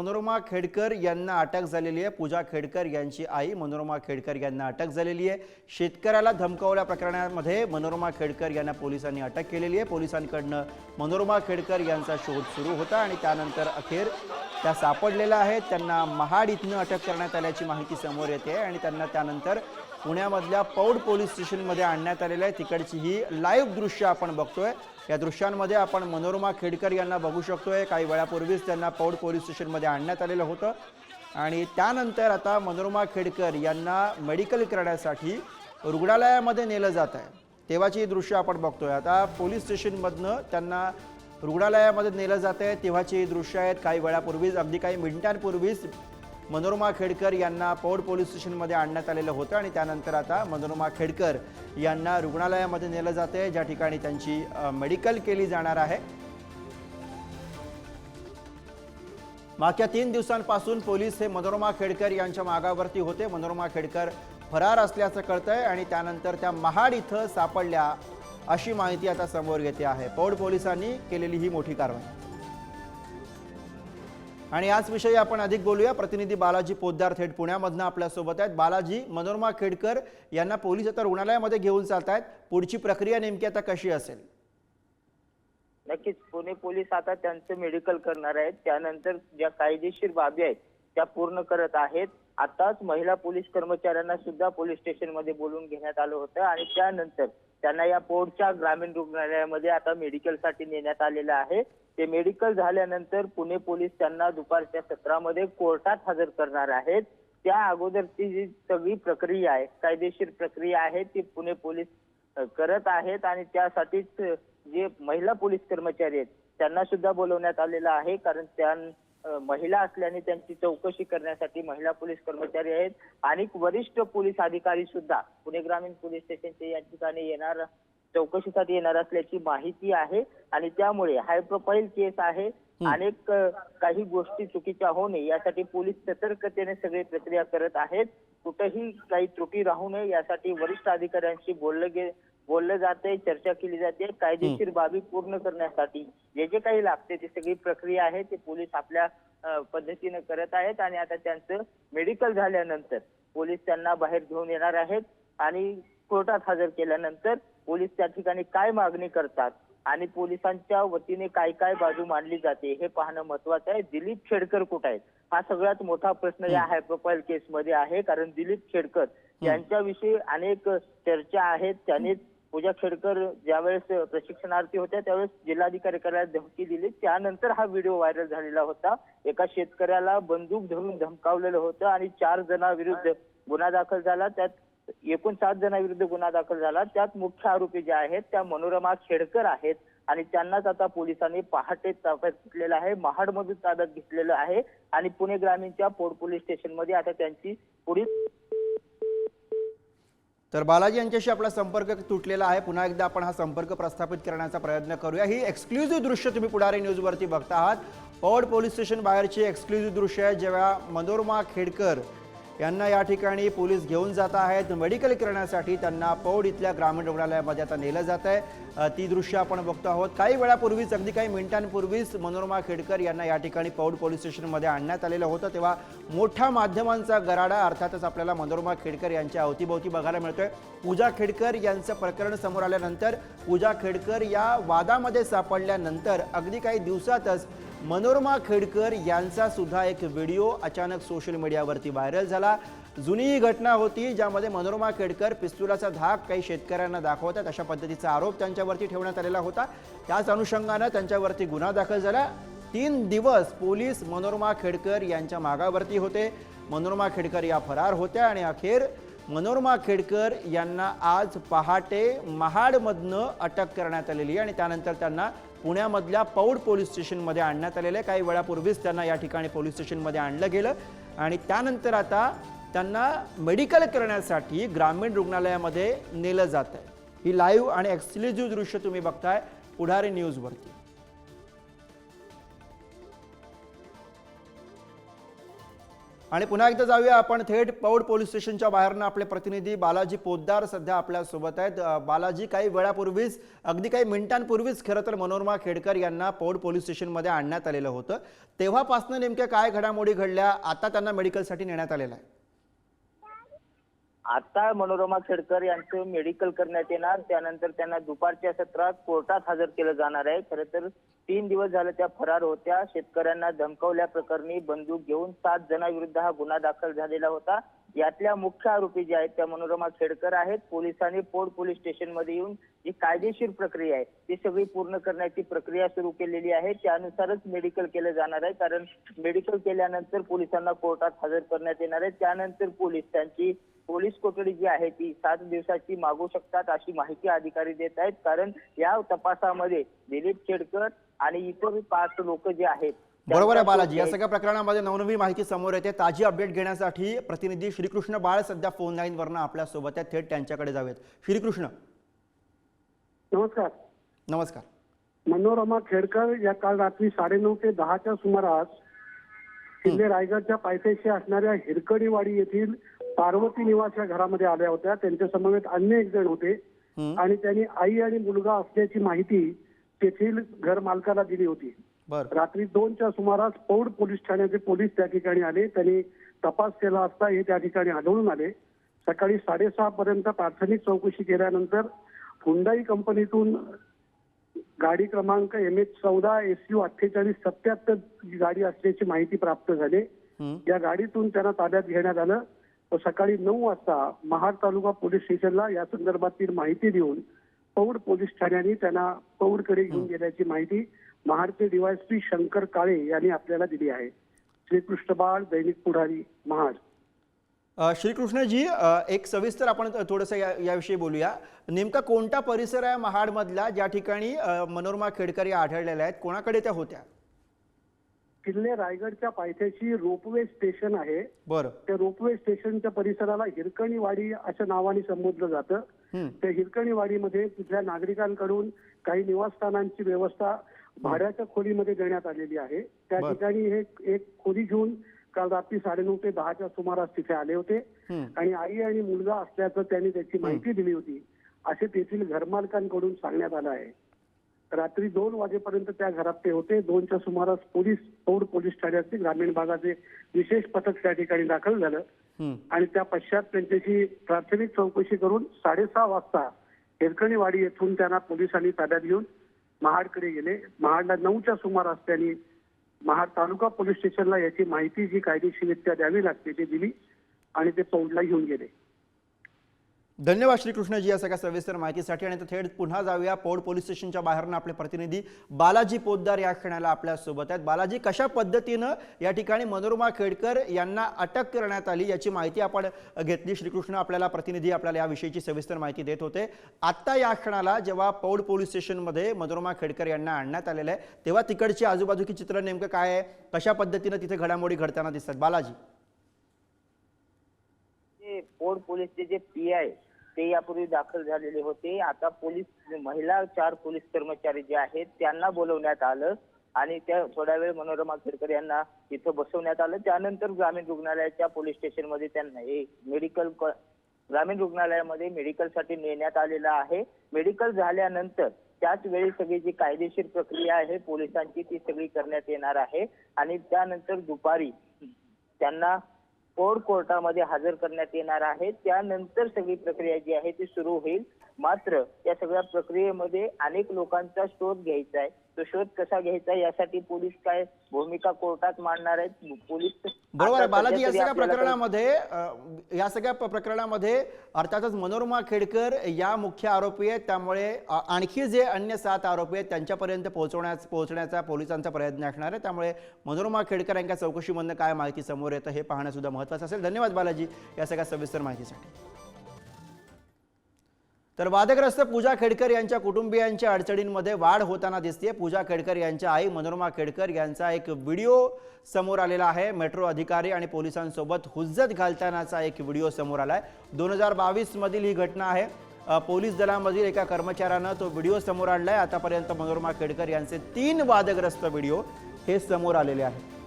मनोरमा खेडकर यांना अटक झालेली आहे. पूजा खेडकर यांची आई मनोरमा खेडकर यांना अटक झालेली आहे. शेतकऱ्याला धमकावल्या प्रकरणामध्ये मनोरमा खेडकर यांना पोलिसांनी अटक केलेली आहे. पोलिसांकडनं मनोरमा खेडकर यांचा शोध सुरू होता आणि त्यानंतर अखेर त्या सापडलेल्या आहेत. त्यांना महाड इथनं अटक करण्यात आल्याची माहिती समोर येते आणि त्यांना त्यानंतर पुण्यामधल्या पौड पोलीस स्टेशनमध्ये आणण्यात आलेलं आहे. तिकडची ही लाईव्ह दृश्य आपण बघतोय. या दृश्यांमध्ये आपण मनोरमा खेडकर यांना बघू शकतोय. काही वेळापूर्वीच त्यांना पौड पोलीस स्टेशनमध्ये आणण्यात आलेलं होतं. आणि त्यानंतर आता मनोरमा खेडकर यांना मेडिकल करण्यासाठी रुग्णालयामध्ये नेलं जात आहे. तेव्हाची ही दृश्य आपण बघतोय. आता पोलीस स्टेशनमधनं त्यांना रुग्णालयामध्ये नेलं जात आहे. तेव्हाची ही दृश्य आहेत. काही वेळापूर्वीच अगदी काही मिनिटांपूर्वीच मनोरमा खेडकर यांना पौड पोलीस स्टेशनमध्ये आणण्यात आलेलं होतं आणि त्यानंतर आता मनोरमा खेडकर यांना रुग्णालयामध्ये नेलं जाते ज्या ठिकाणी त्यांची मेडिकल केली जाणार आहे. मागच्या तीन दिवसांपासून पोलीस हे मनोरमा खेडकर यांच्या मागावरती होते. मनोरमा खेडकर फरार असल्याचं कळतंय आणि त्यानंतर त्या महाड इथं सापडल्या अशी माहिती आता समोर येते आहे. पौड पोलिसांनी केलेली ही मोठी कारवाई. आणि याच विषयी आपण अधिक बोलूया. प्रतिनिधी बालाजी पोद्दार थेट पुण्यामधनं आपल्यासोबत आहेत. बालाजी मनोरमा खेडकर यांना पोलीस आता रुग्णालयामध्ये घेऊन जात आहेत पुढची प्रक्रिया नेमकी आता कशी असेल? नक्कीच. पुणे पोलीस आता त्यांचं मेडिकल करणार आहेत. त्यानंतर ज्या कायदेशीर बाबी आहेत त्या पूर्ण करत आहेत. आताच महिला पोलीस कर्मचाऱ्यांना सुद्धा पोलीस स्टेशनमध्ये बोलून घेण्यात आलं होतं आणि त्यानंतर त्यांना या पोर्टच्या ग्रामीण रुग्णालयामध्ये आता मेडिकलसाठी नेण्यात आलेलं आहे. ते मेडिकल झाल्यानंतर पुणे पोलीस त्यांना दुपारच्या सत्रामध्ये कोर्टात हजर करणार आहेत. त्या अगोदरची जी सगळी प्रक्रिया आहे कायदेशीर प्रक्रिया आहे ती पुणे पोलीस करत आहेत आणि त्यासाठीच जे महिला पोलीस कर्मचारी आहेत त्यांना सुद्धा बोलवण्यात आलेलं आहे. कारण त्या महिला असल्याने त्यांची चौकशी करण्यासाठी महिला पोलीस कर्मचारी आहेत. आणि वरिष्ठ पोलीस अधिकारी सुद्धा पुणे ग्रामीण पोलीस स्टेशनचे या ठिकाणी येणार चौकशीसाठी येणार असल्याची माहिती आहे. आणि त्यामुळे हाय प्रोफाईल केस आहे. अनेक काही गोष्टी चुकीच्या होऊ नये. यासाठी पोलीस सतर्कतेने सगळी प्रक्रिया करत आहेत. कुठेही काही त्रुटी राहू नये. यासाठी वरिष्ठ अधिकाऱ्यांशी बोललं गे बोललं जाते चर्चा केली जाते. कायदेशीर बाबी पूर्ण करण्यासाठी जे जे काही लागते ती सगळी प्रक्रिया आहे ते पोलीस आपल्या पद्धतीने करत आहेत. आणि आता त्यांचं मेडिकल झाल्यानंतर पोलीस त्यांना बाहेर घेऊन येणार आहेत. आणि कोर्टात हजर केल्यानंतर पोलीस त्या ठिकाणी काय मागणी करतात? आणि पोलिसांच्या वतीने काय काय बाजू मांडली जाते हे पाहणं महत्वाचं आहे. दिलीप खेडकर कुठे आहेत? हा सगळ्यात मोठा प्रश्न या हाय प्रोफाईल केस मध्ये आहे. कारण दिलीप खेडकर यांच्याविषयी अनेक चर्चा आहेत. त्याने पूजा खेडकर ज्यावेळेस प्रशिक्षणार्थी होत्या त्यावेळेस जिल्हाधिकारी कार्यालयात धमकी दिली. त्यानंतर हा व्हिडिओ व्हायरल झालेला होता. एका शेतकऱ्याला बंदूक धरून धमकावलेलं होतं आणि चार जणांविरुद्ध गुन्हा दाखल झाला. त्यात एकूण सात जणांविरुद्ध गुन्हा दाखल झाला. त्यात मुख्य आरोपी जे आहेत त्या मनोरमा खेडकर आहेत आणि त्यांनाच आता पोलिसांनी पहाटे ताब्यात घेतलेलं आहे महाडमधून ताब्यात घेतलेलं आहे आणि पुणे ग्रामीणच्या पोड पोलीस स्टेशनमध्ये आता त्यांची पुढील तर बालाजी यांच्याशी आपला संपर्क तुटलेला आहे. पुन्हा एकदा आपण हा संपर्क प्रस्थापित करण्याचा प्रयत्न करूया. ही एक्सक्लुझिव्ह दृश्य तुम्ही पुढारी न्यूजवरती बघता आहात पौड पोलीस स्टेशन बाहेरची एक्सक्लुझिव्ह दृश्य आहे जेव्हा मनोरमा खेडकर यांना या ठिकाणी पोलीस घेऊन जात आहेत. मेडिकल करण्यासाठी त्यांना पौड इथल्या ग्रामीण रुग्णालयामध्ये आता नेलं जात आहे. ती दृश्य आपण बघतो आहोत. काही वेळापूर्वीच अगदी काही मिनिटांपूर्वीच मनोरमा खेडकर यांना या ठिकाणी पौड पोलीस स्टेशनमध्ये आणण्यात आलेलं होतं. तेव्हा मोठा माध्यमांचा गराडा अर्थातच आपल्याला मनोरमा खेडकर यांच्या अवतीभोवती बघायला मिळतोय. पूजा खेडकर यांचं प्रकरण समोर आल्यानंतर पूजा खेडकर या वादामध्ये सापडल्यानंतर अगदी काही दिवसातच मनोरमा खेडकर यांचा सुद्धा एक व्हिडिओ अचानक सोशल मीडियावरती व्हायरल झाला. जुनी ही घटना होती ज्यामध्ये मनोरमा खेडकर पिस्तुलाचा धाक काही शेतकऱ्यांना दाखवतात. अशा पद्धतीचा आरोप त्यांच्यावरती ठेवण्यात आलेला होता. त्याच अनुषंगानं त्यांच्यावरती गुन्हा दाखल झाला. तीन दिवस पोलीस मनोरमा खेडकर यांच्या मागावरती होते. मनोरमा खेडकर या फरार होत्या आणि अखेर मनोरमा खेडकर यांना आज पहाटे महाडमधनं अटक करण्यात आलेली आहे आणि त्यानंतर त्यांना पुण्यामधल्या पौड पोलीस स्टेशनमध्ये आणण्यात आलेलं आहे. काही वेळापूर्वीच त्यांना या ठिकाणी पोलीस स्टेशनमध्ये आणलं गेलं. आणि त्यानंतर आता त्यांना मेडिकल करण्यासाठी ग्रामीण रुग्णालयामध्ये नेलं जात आहे. ही लाईव्ह आणि एक्सक्लुझिव्ह दृश्य तुम्ही बघताय पुढारी न्यूजवरती. आणि पुन्हा एकदा जाऊया आपण थेट पौड पोलीस स्टेशनच्या बाहेरनं. आपले प्रतिनिधी बालाजी पोद्दार सध्या आपल्यासोबत आहेत. बालाजी काही वेळापूर्वीच अगदी काही मिनिटांपूर्वीच खरं तर मनोरमा खेडकर यांना पौड पोलीस स्टेशनमध्ये आणण्यात आलेलं होतं. तेव्हापासनं नेमक्या काय घडामोडी घडल्या? आता त्यांना मेडिकलसाठी नेण्यात आलेलं आहे. आता मनोरमा खेडकर यांचं मेडिकल करण्यात येणार. त्यानंतर त्यांना दुपारच्या सत्रात कोर्टात हजर केलं जाणार आहे. खरं तर तीन दिवस झालं त्या फरार होत्या. शेतकऱ्यांना धमकावल्या प्रकरणी बंदूक घेऊन सात जणांविरुद्ध हा गुन्हा दाखल झालेला होता. यातल्या मुख्य आरोपी जे आहेत त्या मनोरमा खेडकर आहेत. पोलिसांनी पोड पोलीस स्टेशनमध्ये येऊन जी कायदेशीर प्रक्रिया आहे ती सगळी पूर्ण करण्याची प्रक्रिया सुरू केलेली आहे. त्यानुसारच मेडिकल केलं जाणार आहे. कारण मेडिकल केल्यानंतर पोलिसांना कोर्टात हजर करण्यात येणार आहे. त्यानंतर पोलीस त्यांची पोलीस कोठडी जी आहे ती सात दिवसाची मागू शकतात अशी माहिती अधिकारी देत आहेत. कारण या तपासामध्ये दिलीप खेडकर आणि इतर पाच लोक जे आहेत बरोबर आहे बालाजी. या सगळ्या प्रकरणामध्ये नवनवीन माहिती समोर येते. ताजी अपडेट घेण्यासाठी प्रतिनिधी श्रीकृष्ण बाळ सध्या फोन लाईनवरनं आपल्यासोबत आहेत. थेट त्यांच्याकडे जाऊयात. श्रीकृष्ण. नमस्कार. नमस्कार. मनोरमा खेडकर या काल रात्री साडेनऊ ते दहाच्या सुमारास किल्ले रायगडच्या पायथ्याशी असणाऱ्या हिरकणीवाडी येथील पार्वती निवास या घरामध्ये आल्या होत्या. त्यांच्या समवेत अन्य एक जण होते. आणि त्यांनी आई आणि मुलगा असल्याची माहिती तेथील घर मालकाला दिली होती. रात्री दोनच्या सुमारास पौड पोलीस ठाण्याचे पोलीस त्या ठिकाणी आले. त्यांनी तपास केला असता हे त्या ठिकाणी आढळून आले. सकाळी साडेसहा पर्यंत प्राथमिक चौकशी केल्यानंतर हुंडाई कंपनीतून गाडी क्रमांक एम एच चौदा एस यू अठ्ठेचाळीस सत्याहत्तर गाडी असल्याची माहिती प्राप्त झाली. या गाडीतून त्यांना ताब्यात घेण्यात आलं. सकाळी नऊ वाजता महाड तालुका पोलीस स्टेशनला या संदर्भातील माहिती देऊन पौड पोलीस ठाण्याने त्यांना पौडकडे घेऊन गेल्याची माहिती महाडचे डीवायएसपी शंकर काळे यांनी आपल्याला दिली आहे. श्रीकृष्ण बाळ दैनिक पुढारी महाड. श्रीकृष्णजी एक सविस्तर आपण थोडंसं या याविषयी बोलूया. नेमका कोणता परिसर आहे महाडमधला? ज्या ठिकाणी मनोरमा खेडकर या आढळलेल्या आहेत? कोणाकडे त्या होत्या? किल्ले रायगडच्या पायथ्याशी रोपवे स्टेशन आहे. बरं. त्या रोपवे स्टेशनच्या परिसराला हिरकणीवाडी अशा नावाने संबोधलं जातं. त्या हिरकणीवाडीमध्ये तिथल्या नागरिकांकडून काही निवासस्थानांची व्यवस्था भाड्याच्या खोलीमध्ये देण्यात आलेली आहे. त्या बर. ठिकाणी हे एक खोली घेऊन काल रात्री साडेनऊ ते दहाच्या सुमारास तिथे आले होते. आणि आई आणि मुलगा असल्याचं त्यांनी त्याची माहिती दिली होती. असे तेथील घरमालकांकडून सांगण्यात आलं आहे. रात्री दोन वाजेपर्यंत त्या घरात ते होते. दोनच्या सुमारास पोलीस पौड पोलीस ठाण्याचे ग्रामीण भागाचे विशेष पथक त्या ठिकाणी दाखल झालं. आणि त्या पश्चात त्यांच्याशी प्राथमिक चौकशी करून साडेसहा वाजता हिरकणीवाडी येथून त्यांना पोलिसांनी ताब्यात घेऊन महाडकडे गेले. महाडला नऊच्या सुमारास त्यांनी महाड तालुका पोलीस स्टेशनला याची माहिती जी कायदेशीररित्या द्यावी लागते ती दिली आणि ते पौंडला घेऊन गेले. धन्यवाद श्रीकृष्णजी या सगळ्या सविस्तर माहितीसाठी. आणि थेट पुन्हा जाऊया. पौड पोलीस स्टेशनच्या बाहेरनं आपले प्रतिनिधी बालाजी पोद्दार या क्षणाला आपल्यासोबत आहेत. बालाजी कशा पद्धतीनं या ठिकाणी मनोरमा खेडकर यांना अटक करण्यात आली याची माहिती आपण घेतली. श्रीकृष्ण आपल्याला प्रतिनिधी आपल्याला याविषयीची सविस्तर माहिती देत होते. आत्ता या क्षणाला जेव्हा पौड पोलीस स्टेशनमध्ये मनोरमा खेडकर यांना आणण्यात आलेलं आहे तेव्हा तिकडची आजूबाजूची चित्र नेमकं काय आहे? कशा पद्धतीनं तिथे घडामोडी घडताना दिसतात? बालाजी. जे पोड पोलीसचे जे पी आय ते यापूर्वी दाखल झालेले होते. आता पोलीस महिला चार पोलीस कर्मचारी जे आहेत त्यांना बोलवण्यात आलं आणि त्या थोड्या वेळ मनोरमा खेडकर यांना इथं बसवण्यात आलं. त्यानंतर ग्रामीण रुग्णालयाच्या पोलीस स्टेशनमध्ये त्यांना हे मेडिकल ग्रामीण रुग्णालयामध्ये मेडिकलसाठी नेण्यात आलेलं आहे. मेडिकल झाल्यानंतर त्याच वेळी सगळी जी कायदेशीर प्रक्रिया आहे पोलिसांची ती सगळी करण्यात येणार आहे. आणि त्यानंतर दुपारी त्यांना कोर्ट कोर्टामध्ये हजर करण्यात येणार आहे. त्यानंतर सगळी प्रक्रिया जी आहे ती सुरू होईल. मात्र या सगळ्या प्रक्रियेमध्ये अनेक लोकांचा शोध घ्यायचा आहे. तो शोध कसा घ्यायचा यासाठी पोलीस काय भूमिका कोर्टात मांडणार आहेत? पोलीस बरोबर आहे बालाजी या सगळ्या प्रकरणामध्ये या सगळ्या प्रकरणामध्ये अर्थातच मनोरमा खेडकर या मुख्य आरोपी आहेत. त्यामुळे आणखी जे अन्य सात आरोपी आहेत त्यांच्यापर्यंत पोहोचवण्यास पोहोचण्याचा पोलिसांचा प्रयत्न असणार आहे. त्यामुळे मनोरमा खेडकर यांच्या चौकशीमधनं काय माहिती समोर येतं हे पाहणं सुद्धा महत्त्वाचं असेल. धन्यवाद बालाजी या सगळ्या सविस्तर माहितीसाठी. तर वादग्रस्त पूजा खेडकर यांच्या कुटुंबियांच्या अडचणींमध्ये वाढ होताना दिसते पूजा खेडकर यांच्या आई मनोरमा खेडकर यांचा एक व्हिडिओ समोर आलेला आहे. मेट्रो अधिकारी आणि पोलिसांसोबत हुज्जत घालतानाचा एक व्हिडिओ समोर आला आहे दोन हजार बावीसमधील ही घटना आहे. पोलीस दलामधील एका कर्मचाऱ्यानं तो व्हिडिओ समोर आणलाय. आतापर्यंत मनोरमा खेडकर यांचे तीन वादग्रस्त व्हिडिओ हे समोर आलेले आहेत.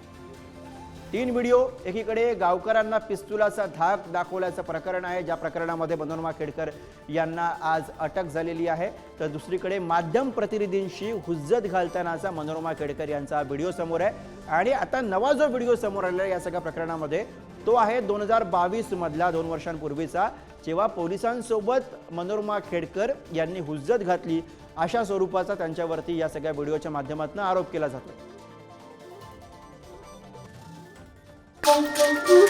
तीन व्हिडिओ एकीकडे गावकऱ्यांना पिस्तुलाचा धाक दाखवल्याचं प्रकरण आहे. ज्या प्रकरणामध्ये मनोरमा खेडकर यांना आज अटक झालेली आहे. तर दुसरीकडे माध्यम प्रतिनिधींशी हुज्जत घालतानाचा मनोरमा खेडकर यांचा व्हिडिओ समोर आहे. आणि आता नवा जो व्हिडिओ समोर आलेला आहे या सगळ्या प्रकरणामध्ये तो आहे दोन हजार बावीसमधला दोन वर्षांपूर्वीचा जेव्हा पोलिसांसोबत मनोरमा खेडकर यांनी हुज्जत घातली अशा स्वरूपाचा त्यांच्यावरती या सगळ्या व्हिडिओच्या माध्यमातून आरोप केला जातो go, go.